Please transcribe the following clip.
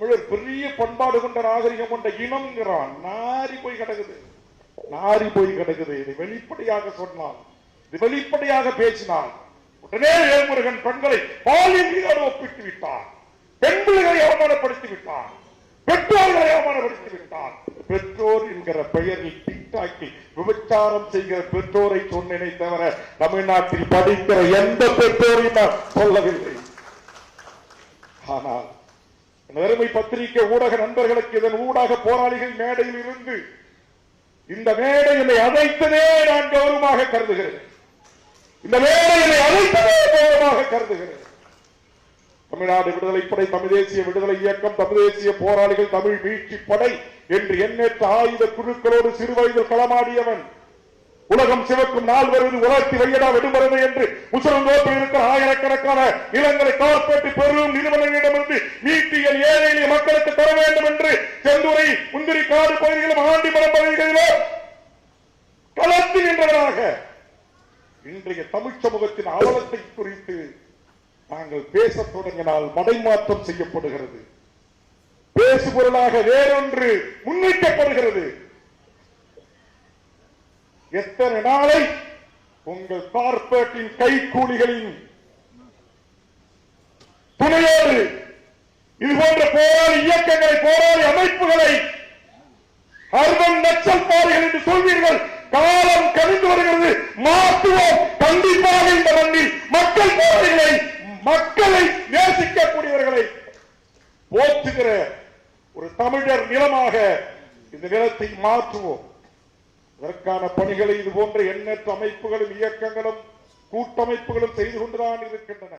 தமிழர் பெரிய பண்பாடு கொண்ட நாகரிகம் கொண்ட இனம்ங்கிறான். நாரி போய் கிடக்குது. நாரி போய் கிடக்குது. இதை வெளிப்படையாக சொன்னால் இது வெளிப்படையாக பேசினால் உடனே வேல்முருகன் பெண்களை பாலியலோடு ஒப்பிட்டு விட்டான் பெண் பிள்ளைகளை அவமானப்படுத்தி விட்டான் பெற்றோர்களை அவமானப்படுத்தி விட்டான் பெற்றோர் என்கிற பெயரில் டிக்டாக்கி விபச்சாரம் செய்கிற பெற்றோரை சொன்னேனே தவிர தமிழ்நாட்டில் படிக்கிற எந்த பெற்றோரையும் நான் சொல்லவில்லை. ஆனால் நேர்மை பத்திரிகை ஊடக நண்பர்களுக்கு இதன் ஊடாக போராளிகள் மேடையில் இருந்து இந்த மேடையினை அழைத்ததே நான் கௌரவமாக கருதுகிறேன். இந்த மேடையினை அழைத்ததே கௌரவமாக கருதுகிறேன். தமிழ்நாடு விடுதலைப்படை தமிழ் தேசிய விடுதலை இயக்கம் தமிழ் தேசிய போராளிகள் தமிழ் மீட்சி படை என்று எண்ணற்ற ஆயுத குழுக்களோடு சிறுவயதில் களமாடியவன். உலகம் சிவக்கும் நாள் வருவது உலர்த்தி வையடா விடுபடுவது என்று முசலந்தோப்பில் இருக்கிற ஆயிரக்கணக்கான இளங்களை கார்பரேட் பெரும் நிறுவனங்கள் மக்களுக்கு வேண்டும் என்று செந்துறை முந்திரி காடு பகுதிகளிலும் ஆண்டிமரம் பகுதிகளிலும் களத்தில் நின்றவராக இன்றைய தமிழ் சமூகத்தின் அவலத்தை குறித்து நாங்கள் பேச தொடங்கினால் மடைமாற்றம் செய்யப்படுகிறது. பேசுபொருளாக வேறொன்று முன்வைக்கப்படுகிறது. எத்தனை நாளை உங்கள் கார்பரேட்டின் கைகூலிகளின் துணையோடு இது போன்ற போராளி இயக்கங்களை போராளி அமைப்புகளை அர்பன் நக்சல் பாறைகள் என்று சொல்வீர்கள். காலம் கணிந்து வருகிறது. மாற்றுவோம். கண்டிப்பாக இந்த மண்ணில் மக்கள் போராளிகளை மக்களை நேசிக்கக்கூடியவர்களை போற்றுகிற ஒரு தமிழர் நிலமாக இந்த நிலத்தை மாற்றுவோம். இதற்கான பணிகளை இது போன்ற எண்ணற்ற அமைப்புகளும் இயக்கங்களும் கூட்டமைப்புகளும் செய்து கொண்டுதான் இருக்கின்றன.